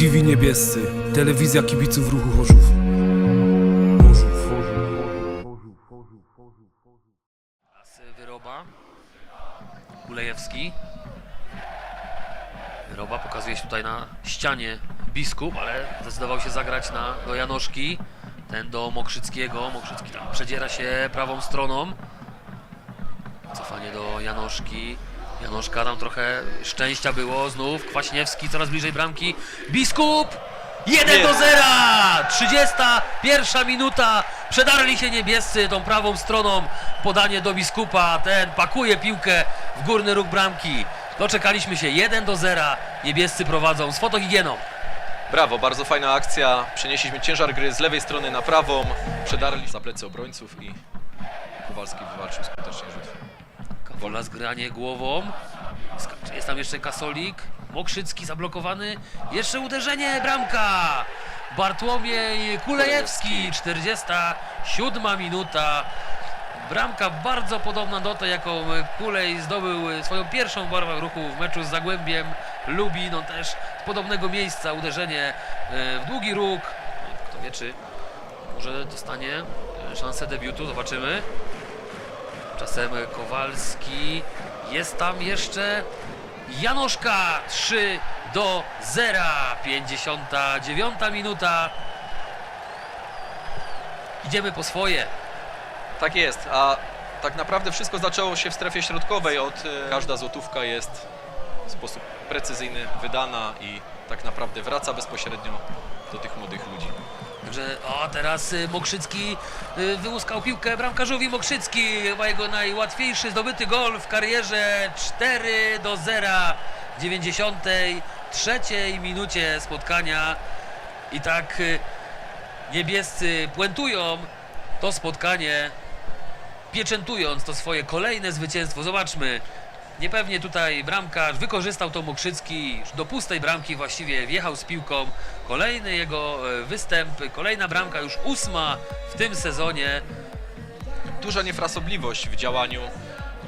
TV Niebiescy, telewizja kibiców ruchu Chorzów. Wyroba. Kulejewski. Wyroba pokazuje się tutaj na ścianie biskup, ale zdecydował się zagrać na, do Janoszki. Ten do Mokrzyckiego. Mokrzycki tam przedziera się prawą stroną. Cofanie do Janoszki. Janoszka tam trochę szczęścia było. Znów Kwaśniewski coraz bliżej bramki. Biskup! 1 do 0! 31 minuta. Przedarli się niebiescy tą prawą stroną. Podanie do biskupa. Ten pakuje piłkę w górny róg bramki. Doczekaliśmy się 1 do 0. Niebiescy prowadzą z fotohigieną. Brawo, bardzo fajna akcja. Przenieśliśmy ciężar gry z lewej strony na prawą, przedarli za plecy obrońców i Kowalski wywalczył skutecznie rzut. Kawola zgranie głową. Jest tam jeszcze Kasolik. Mokrzycki zablokowany. Jeszcze uderzenie, bramka! Bartłomiej Kulejewski, 47 minuta. Bramka bardzo podobna do tej, jaką Kulej zdobył swoją pierwszą w barwach ruchu w meczu z Zagłębiem Lubin. On też z podobnego miejsca uderzenie e, w długi róg. Kto wie, czy może dostanie szansę debiutu. Zobaczymy. Czasem Kowalski. Jest tam jeszcze Janoszka 3 do 0. 59 minuta. Idziemy po swoje. Tak jest, a tak naprawdę wszystko zaczęło się w strefie środkowej. Od e, każda złotówka jest w sposób precyzyjny wydana i tak naprawdę wraca bezpośrednio do tych młodych ludzi. Także o, teraz y, Mokrzycki y, wyłuskał piłkę bramkarzowi Mokrzycki. Chyba jego najłatwiejszy zdobyty gol w karierze 4 do 0 w 93 minucie spotkania. I tak y, niebiescy puentują to spotkanie, pieczętując to swoje kolejne zwycięstwo. Zobaczmy. Niepewnie tutaj bramkarz wykorzystał to Mokrzycki do pustej bramki właściwie wjechał z piłką. Kolejny jego e, występ, kolejna bramka już ósma w tym sezonie. Duża niefrasobliwość w działaniu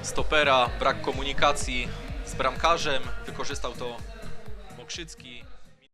stopera, brak komunikacji z bramkarzem. Wykorzystał to Mokrzycki.